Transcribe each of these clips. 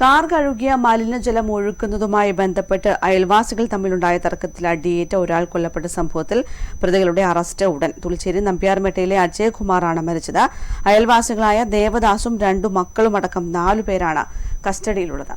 Car കഴുകിയ മലിനജലം ഒഴുക്കുന്നതുമായി ബന്ധപ്പെട്ട് അയൽവാസികൾ തമ്മിലുണ്ടായ തർക്കത്തിൽ അടിയേറ്റ ഒരാൾ കൊല്ലപ്പെട്ട സംഭവത്തിൽ പ്രതികളുടെ അറസ്റ്റ് ഉടൻ. തുളിച്ചേരി നമ്പ്യാർമേട്ടയിലെ അജയകുമാറാണ് മരിച്ചത്. അയൽവാസികളായ ദേവദാസും രണ്ടു മക്കളുമടക്കം നാലുപേരാണ് കസ്റ്റഡിയിലുള്ളത്.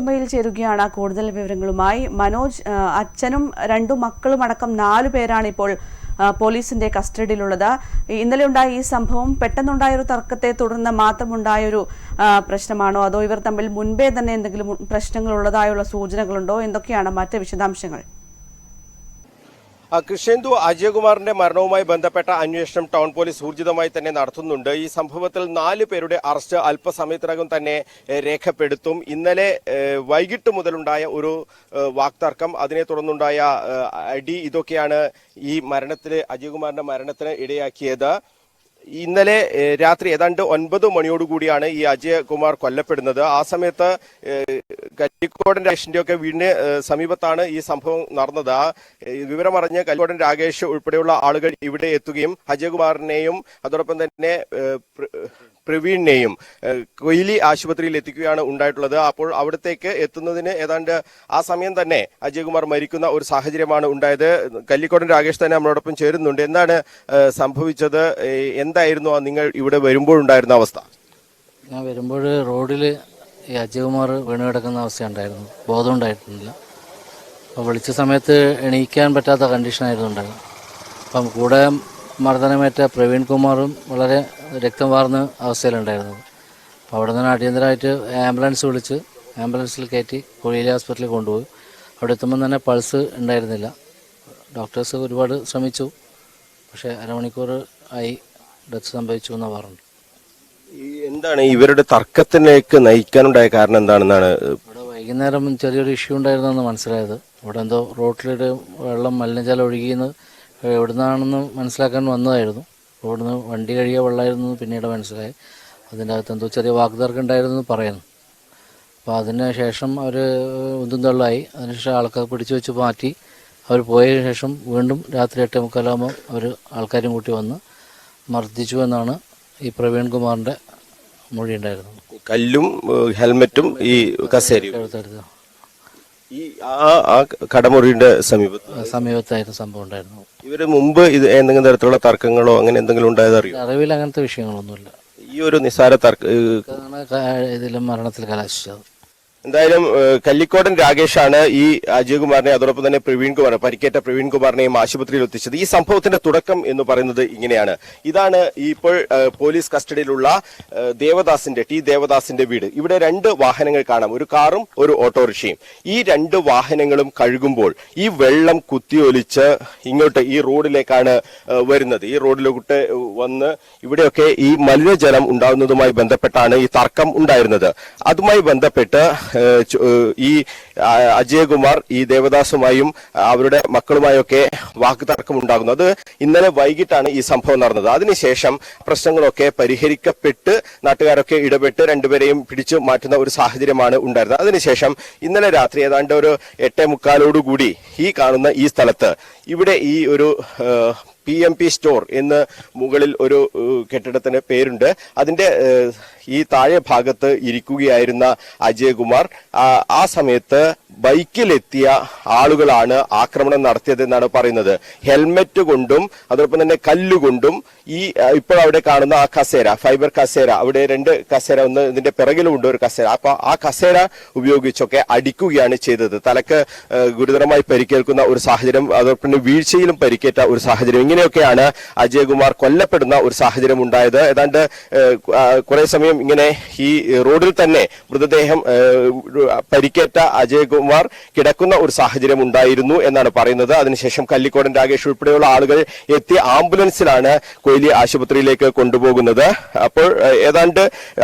ഉമ്മയിൽ ചേരുകയാണ് കൂടുതൽ വിവരങ്ങളുമായി. മനോജ് അച്ഛനും രണ്ടു മക്കളും അടക്കം നാലു പേരാണ് ഇപ്പോൾ പോലീസിന്റെ കസ്റ്റഡിയിലുള്ളത്. ഇന്നലെ ഉണ്ടായ ഈ സംഭവം പെട്ടെന്നുണ്ടായ ഒരു തർക്കത്തെ തുടർന്ന് മാത്രമുണ്ടായൊരു പ്രശ്നമാണോ? അതോ ഇവർ തമ്മിൽ മുൻപേ തന്നെ എന്തെങ്കിലും പ്രശ്നങ്ങൾ ഉള്ളതായുള്ള സൂചനകളുണ്ടോ? എന്തൊക്കെയാണ് മറ്റ് വിശദാംശങ്ങൾ? കൃഷ്ണേന്ദു അജയകുമാറിന്റെ മരണവുമായി ബന്ധപ്പെട്ട അന്വേഷണം ടൗൺ പോലീസ് ഊർജിതമായി തന്നെ നടത്തുന്നുണ്ട്. ഈ സംഭവത്തിൽ നാല് പേരുടെ അറസ്റ്റ് അല്പസമയത്തിനകം തന്നെ രേഖപ്പെടുത്തും. ഇന്നലെ വൈകിട്ട് മുതലുണ്ടായ ഒരു വാക്തർക്കം അതിനെ തുടർന്നുണ്ടായ അടി ഇതൊക്കെയാണ് ഈ മരണത്തിന് അജയകുമാറിന്റെ മരണത്തിന് ഇടയാക്കിയത്. ഇന്നലെ രാത്രി ഏതാണ്ട് ഒൻപത് മണിയോടുകൂടിയാണ് ഈ അജയകുമാർ കൊല്ലപ്പെടുന്നത്. ആ സമയത്ത് കല്ലിക്കോടൻ രാജേഷിന്റെ ഒക്കെ വീടിന് സമീപത്താണ് ഈ സംഭവം നടന്നത്. ആ വിവരമറിഞ്ഞ് കല്ലിക്കോടൻ രാകേഷ് ഉൾപ്പെടെയുള്ള ആളുകൾ ഇവിടെ എത്തുകയും അജയകുമാറിനെയും അതോടൊപ്പം തന്നെ പ്രവീണിനെയും കൊയിലി ആശുപത്രിയിൽ എത്തിക്കുകയാണ് ഉണ്ടായിട്ടുള്ളത്. അപ്പോൾ അവിടത്തേക്ക് എത്തുന്നതിന് ഏതാണ്ട് ആ സമയം തന്നെ അജയകുമാർ മരിക്കുന്ന ഒരു സാഹചര്യമാണ് ഉണ്ടായത്. കല്ലിക്കോടൻ രാകേഷ് തന്നെ നമ്മളോടൊപ്പം ചേരുന്നുണ്ട്. എന്താണ് സംഭവിച്ചത്? എന്തായിരുന്നു? നിങ്ങൾ ഇവിടെ വരുമ്പോൾ ഉണ്ടായിരുന്ന അവസ്ഥ? ഞാൻ വരുമ്പോൾ റോഡിൽ ഈ അജയകുമാർ വീണ് കിടക്കുന്ന അവസ്ഥയുണ്ടായിരുന്നു. ബോധം ഉണ്ടായിട്ടില്ല. അപ്പോൾ വിളിച്ച സമയത്ത് എണീക്കാൻ പറ്റാത്ത കണ്ടീഷനായിരുന്നു ഉണ്ടായിരുന്നത്. അപ്പം കൂടെ മർദ്ദനമേറ്റ പ്രവീൺ കുമാറും വളരെ രക്തം വാർന്ന അവസ്ഥയിലുണ്ടായിരുന്നത്. അപ്പോൾ അവിടെ നിന്ന് അടിയന്തരമായിട്ട് ആംബുലൻസ് വിളിച്ച് ആംബുലൻസിൽ കയറ്റി കൊഴിയിലെ ഹോസ്പിറ്റലിൽ കൊണ്ടുപോയി. അവിടെ എത്തുമ്പോൾ തന്നെ പൾസ് ഉണ്ടായിരുന്നില്ല. ഡോക്ടേഴ്സ് ഒരുപാട് ശ്രമിച്ചു. പക്ഷേ അരമണിക്കൂർ ആയി ഡെത്ത് സംഭവിച്ചു എന്നാണ് പറഞ്ഞത്. ഈ എന്താണ് ഇവരുടെ തർക്കത്തിലേക്ക് നയിക്കാനുണ്ടായ കാരണം എന്താണെന്നാണ് ഇവിടെ വൈകുന്നേരം ചെറിയൊരു ഇഷ്യൂ ഉണ്ടായിരുന്നെന്ന് മനസ്സിലായത്. ഇവിടെ എന്തോ റോട്ടിലൊരു വെള്ളം മലിനജലം ഒഴുകിയെന്ന് എവിടുന്നാണെന്ന് മനസ്സിലാക്കാൻ വന്നതായിരുന്നു. ഇവിടുന്ന് വണ്ടി കഴിയാൻ വെള്ളമായിരുന്നു പിന്നീട് മനസ്സിലായി. അതിന്റെ അകത്ത് എന്തോ ചെറിയ വാക്കുതർക്കം ഉണ്ടായിരുന്നു എന്ന് പറയുന്നു. അപ്പോൾ അതിന് ശേഷം അവർ ഉന്തും തള്ളായി അതിനുശേഷം ആൾക്കാർ പിടിച്ചു വെച്ച് മാറ്റി. അവർ പോയ ശേഷം വീണ്ടും രാത്രി എട്ടേ മുക്കാലാകുമ്പോൾ അവർ ആൾക്കാരും കൂട്ടി വന്ന് മർദ്ദിച്ചു എന്നാണ് ഈ പ്രവീൺ കുമാറിന്റെ മൊഴി ഉണ്ടായിരുന്നത്. കല്ലും ഹെൽമെറ്റും ഈ കസേരയും. എടുത്തെടുത്ത് ഈ ആ ആ കടമുറിയുടെ സമീപത്ത് സമീപത്തായിരുന്നു സംഭവം ഉണ്ടായിരുന്നു. ഇവർ മുമ്പ് ഇത് എന്തെങ്കിലും തരത്തിലുള്ള തർക്കങ്ങളോ അങ്ങനെ എന്തെങ്കിലും ഉണ്ടായത് അറിയോ? അറിവിൽ അങ്ങനത്തെ വിഷയങ്ങളൊന്നുമില്ല. ഈ ഒരു നിസ്സാര തർക്ക ഇതിലും മരണത്തിൽ കലാശിച്ചത്. എന്തായാലും കല്ലിക്കോടൻ രാകേഷാണ് ഈ അജയകുമാറിനെ അതോടൊപ്പം തന്നെ പ്രവീൺ കുമാർ പരിക്കേറ്റ പ്രവീൺ കുമാറിനെയും ആശുപത്രിയിൽ എത്തിച്ചത്. ഈ സംഭവത്തിന്റെ തുടക്കം എന്ന് പറയുന്നത് ഇങ്ങനെയാണ്. ഇതാണ് ഇപ്പോൾ പോലീസ് കസ്റ്റഡിയിലുള്ള ദേവദാസിന്റെ ടി ദേവദാസിന്റെ വീട്. ഇവിടെ രണ്ട് വാഹനങ്ങൾ കാണാം. ഒരു കാറും ഒരു ഓട്ടോറിക്ഷയും. ഈ രണ്ട് വാഹനങ്ങളും കഴുകുമ്പോൾ ഈ വെള്ളം കുത്തിയൊലിച്ച് ഇങ്ങോട്ട് ഈ റോഡിലേക്കാണ് വരുന്നത്. ഈ റോഡിലോട്ട് വന്ന് ഇവിടെയൊക്കെ ഈ മലിനജലം ഉണ്ടാകുന്നതുമായി ബന്ധപ്പെട്ടാണ് ഈ തർക്കം ഉണ്ടായിരുന്നത്. അതുമായി ബന്ധപ്പെട്ട് ഈ അജയകുമാർ ഈ ദേവദാസുമായും അവരുടെ മക്കളുമായൊക്കെ വാക്കുതർക്കം ഉണ്ടാകുന്നു അത് ഇന്നലെ വൈകിട്ടാണ് ഈ സംഭവം നടന്നത്. അതിനുശേഷം പ്രശ്നങ്ങളൊക്കെ പരിഹരിക്കപ്പെട്ട് നാട്ടുകാരൊക്കെ ഇടപെട്ട് രണ്ടുപേരെയും പിടിച്ചു മാറ്റുന്ന ഒരു സാഹചര്യമാണ് ഉണ്ടായിരുന്നത്. അതിനുശേഷം ഇന്നലെ രാത്രി ഏതാണ്ട് ഒരു എട്ടേ മുക്കാലോടുകൂടി ഈ കാണുന്ന ഈ സ്ഥലത്ത് ഇവിടെ ഈ ഒരു പി എം പി സ്റ്റോർ എന്ന് മുകളിൽ ഒരു കെട്ടിടത്തിന് പേരുണ്ട്. അതിന്റെ ഈ താഴെ ഭാഗത്ത് ഇരിക്കുകയായിരുന്ന അജയകുമാർ ആ- സമയത്ത് ബൈക്കിലെത്തിയ ആളുകളാണ് ആക്രമണം നടത്തിയതെന്നാണ് പറയുന്നത്. ഹെൽമെറ്റ് കൊണ്ടും അതോടൊപ്പം തന്നെ കല്ലുകൊണ്ടും ഈ ഇപ്പോൾ അവിടെ കാണുന്ന ആ കസേര ഫൈബർ കസേര അവിടെ രണ്ട് കസേര ഒന്ന് ഇതിന്റെ പിറകിലുമുണ്ട് ഒരു കസേര. അപ്പൊ ആ കസേര ഉപയോഗിച്ചൊക്കെ അടിക്കുകയാണ് ചെയ്തത്. തലക്ക് ഗുരുതരമായി പരിക്കേൽക്കുന്ന ഒരു സാഹചര്യം അതോടൊപ്പം തന്നെ വീഴ്ചയിലും പരിക്കേറ്റ ഒരു സാഹചര്യം. ഇങ്ങനെയൊക്കെയാണ് അജയകുമാർ കൊല്ലപ്പെടുന്ന ഒരു സാഹചര്യം ഉണ്ടായത് ഏതാണ്ട് കുറെ സമയം ഇങ്ങനെ ഈ റോഡിൽ തന്നെ മൃതദേഹം പരിക്കേറ്റ അജയകുമാർ കിടക്കുന്ന ഒരു സാഹചര്യം ഉണ്ടായിരുന്നു എന്നാണ് പറയുന്നത്. അതിനുശേഷം കല്ലിക്കോടൻ രാകേഷ് ഉൾപ്പെടെയുള്ള ആളുകൾ എത്തി ആംബുലൻസിലാണ് കൊയിലി ആശുപത്രിയിലേക്ക് കൊണ്ടുപോകുന്നത്. അപ്പോൾ ഏതാണ്ട്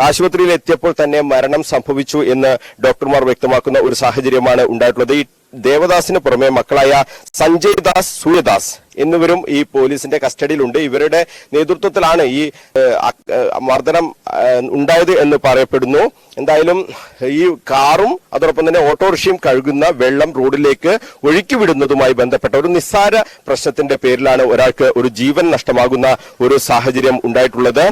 ആശുപത്രിയിൽ എത്തിയപ്പോൾ തന്നെ മരണം സംഭവിച്ചു എന്ന് ഡോക്ടർമാർ വ്യക്തമാക്കുന്ന ഒരു സാഹചര്യമാണ് ഉണ്ടായിട്ടുള്ളത്. ദേവദാസിന് പുറമെ മക്കളായ സഞ്ജയ് ദാസ് സൂര്യദാസ് എന്നിവരും ഈ പോലീസിന്റെ കസ്റ്റഡിയിലുണ്ട്. ഇവരുടെ നേതൃത്വത്തിലാണ് ഈ മർദ്ദനം ഉണ്ടായത് എന്ന് പറയപ്പെടുന്നു. എന്തായാലും ഈ കാറും അതോടൊപ്പം തന്നെ ഓട്ടോറിക്ഷയും കഴുകുന്ന വെള്ളം റോഡിലേക്ക് ഒഴുക്കി വിടുന്നതുമായി ബന്ധപ്പെട്ട ഒരു നിസ്സാര പ്രശ്നത്തിന്റെ പേരിലാണ് ഒരാൾക്ക് ഒരു ജീവൻ നഷ്ടമാകുന്ന ഒരു സാഹചര്യം ഉണ്ടായിട്ടുള്ളത്.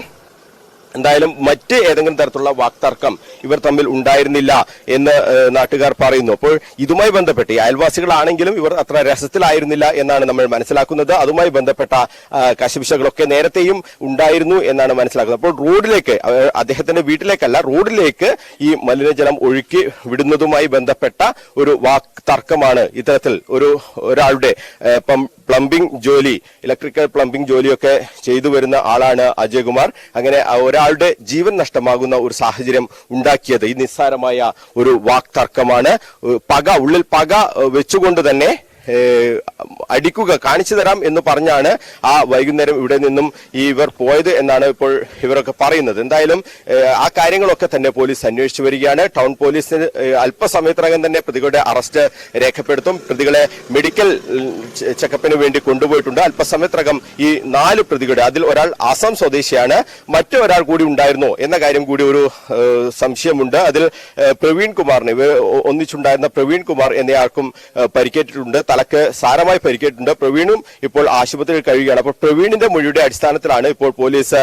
എന്തായാലും മറ്റ് ഏതെങ്കിലും തരത്തിലുള്ള വാക്തർക്കം ഇവർ തമ്മിൽ ഉണ്ടായിരുന്നില്ല എന്ന് നാട്ടുകാർ പറയുന്നു. അപ്പോൾ ഇതുമായി ബന്ധപ്പെട്ട് അയൽവാസികളാണെങ്കിലും ഇവർ അത്ര രസത്തിലായിരുന്നില്ല എന്നാണ് നമ്മൾ മനസ്സിലാക്കുന്നത്. അതുമായി ബന്ധപ്പെട്ട കശിപിശകളൊക്കെ നേരത്തെയും ഉണ്ടായിരുന്നു എന്നാണ് മനസ്സിലാക്കുന്നത്. അപ്പോൾ റോഡിലേക്ക് അദ്ദേഹത്തിന്റെ വീട്ടിലേക്കല്ല റോഡിലേക്ക് ഈ മലിനജലം ഒഴുക്കി വിടുന്നതുമായി ബന്ധപ്പെട്ട ഒരു വാക് തർക്കമാണ് ഇത്തരത്തിൽ ഒരു ഒരാളുടെ പ്ലംബിംഗ് ജോലി ഇലക്ട്രിക്കൽ പ്ലംബിംഗ് ജോലിയൊക്കെ ചെയ്തു വരുന്ന ആളാണ് അജയകുമാർ അങ്ങനെ ആ ഒരാളുടെ ജീവൻ നഷ്ടമാകുന്ന ഒരു സാഹചര്യം ഉണ്ടാക്കിയത് ഈ നിസ്സാരമായ ഒരു വാക്തർക്കമാണ്. പക ഉള്ളിൽ പക വെച്ചുകൊണ്ട് തന്നെ അടിക്കുക കാണിച്ചു തരാം എന്ന് പറഞ്ഞാണ് ആ വൈകുന്നേരം ഇവിടെ നിന്നും ഇവർ പോയത് എന്നാണ് ഇപ്പോൾ ഇവരൊക്കെ പറയുന്നത്. എന്തായാലും ആ കാര്യങ്ങളൊക്കെ തന്നെ പോലീസ് അന്വേഷിച്ചു വരികയാണ്. ടൗൺ പോലീസിന് അല്പസമയത്തിനകം തന്നെ പ്രതികളുടെ അറസ്റ്റ് രേഖപ്പെടുത്തും. പ്രതികളെ മെഡിക്കൽ ചെക്കപ്പിന് വേണ്ടി കൊണ്ടുപോയിട്ടുണ്ട്. അല്പസമയത്തിനകം ഈ നാല് പ്രതികളുടെ അതിൽ ഒരാൾ ആസാം സ്വദേശിയാണ്. മറ്റൊരാൾ കൂടി ഉണ്ടായിരുന്നു എന്ന കാര്യം കൂടി ഒരു സംശയമുണ്ട്. അതിൽ പ്രവീൺ കുമാറിന് ഒന്നിച്ചുണ്ടായിരുന്ന പ്രവീൺ കുമാർ എന്നയാൾക്കും പരിക്കേറ്റിട്ടുണ്ട്. തലക്ക് സാരമായി പരിക്കേറ്റിട്ടുണ്ട്. പ്രവീണും ഇപ്പോൾ ആശുപത്രിയിൽ കഴിയുകയാണ്. അപ്പോൾ പ്രവീണിന്റെ മൊഴിയുടെ അടിസ്ഥാനത്തിലാണ് ഇപ്പോൾ പോലീസ്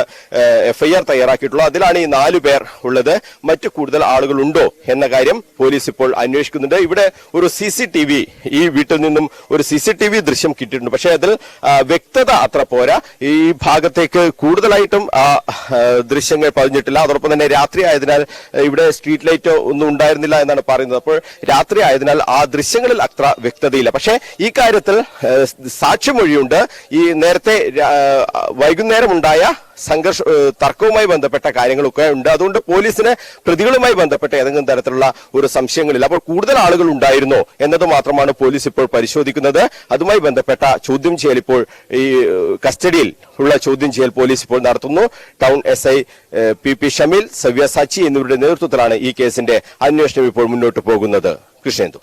എഫ്ഐആർ തയ്യാറാക്കിയിട്ടുള്ളത്. അതിലാണ് ഈ നാലു പേർ ഉള്ളത്. മറ്റു കൂടുതൽ ആളുകളുണ്ടോ എന്ന കാര്യം പോലീസ് ഇപ്പോൾ അന്വേഷിക്കുന്നുണ്ട്. ഇവിടെ ഒരു സി സി ടി വി ഈ വീട്ടിൽ നിന്നും ഒരു സി സി ടി വി ദൃശ്യം കിട്ടിയിട്ടുണ്ട്. പക്ഷേ അതിൽ വ്യക്തത അത്ര പോരാ. ഈ ഭാഗത്തേക്ക് കൂടുതലായിട്ടും ആ, ദൃശ്യങ്ങൾ പതിഞ്ഞിട്ടില്ല. അതോടൊപ്പം തന്നെ രാത്രി ആയതിനാൽ ഇവിടെ സ്ട്രീറ്റ് ലൈറ്റോ ഒന്നും ഉണ്ടായിരുന്നില്ല എന്നാണ് പറയുന്നത്. അപ്പോൾ രാത്രി ആയതിനാൽ ആ ദൃശ്യങ്ങളിൽ അത്ര വ്യക്തതയില്ല. പക്ഷേ ഈ കാര്യത്തിൽ ആ, സാക്ഷിമൊഴിയുണ്ട് ഈ നേരത്തെ വൈകുന്നേരമുണ്ടായ സംഘർഷ തർക്കവുമായി ബന്ധപ്പെട്ട കാര്യങ്ങളൊക്കെ ഉണ്ട്. അതുകൊണ്ട് പോലീസിന് പ്രതികളുമായി ബന്ധപ്പെട്ട ഏതെങ്കിലും തരത്തിലുള്ള ഒരു സംശയങ്ങളില്ല. അപ്പോൾ കൂടുതൽ ആളുകൾ ഉണ്ടായിരുന്നോ എന്നത് മാത്രമാണ് പോലീസ് ഇപ്പോൾ പരിശോധിക്കുന്നത്. അതുമായി ബന്ധപ്പെട്ട ചോദ്യം ചെയ്യൽ ഇപ്പോൾ ഈ കസ്റ്റഡിയിൽ ഉള്ള ചോദ്യം ചെയ്യൽ പോലീസ് ഇപ്പോൾ നടത്തുന്നു. Town S I P P Shameel Savyasachi എന്നിവരുടെ നേതൃത്വത്തിലാണ് ഈ കേസിന്റെ അന്വേഷണം ഇപ്പോൾ മുന്നോട്ട് പോകുന്നത്. കൃഷ്ണേന്ദു.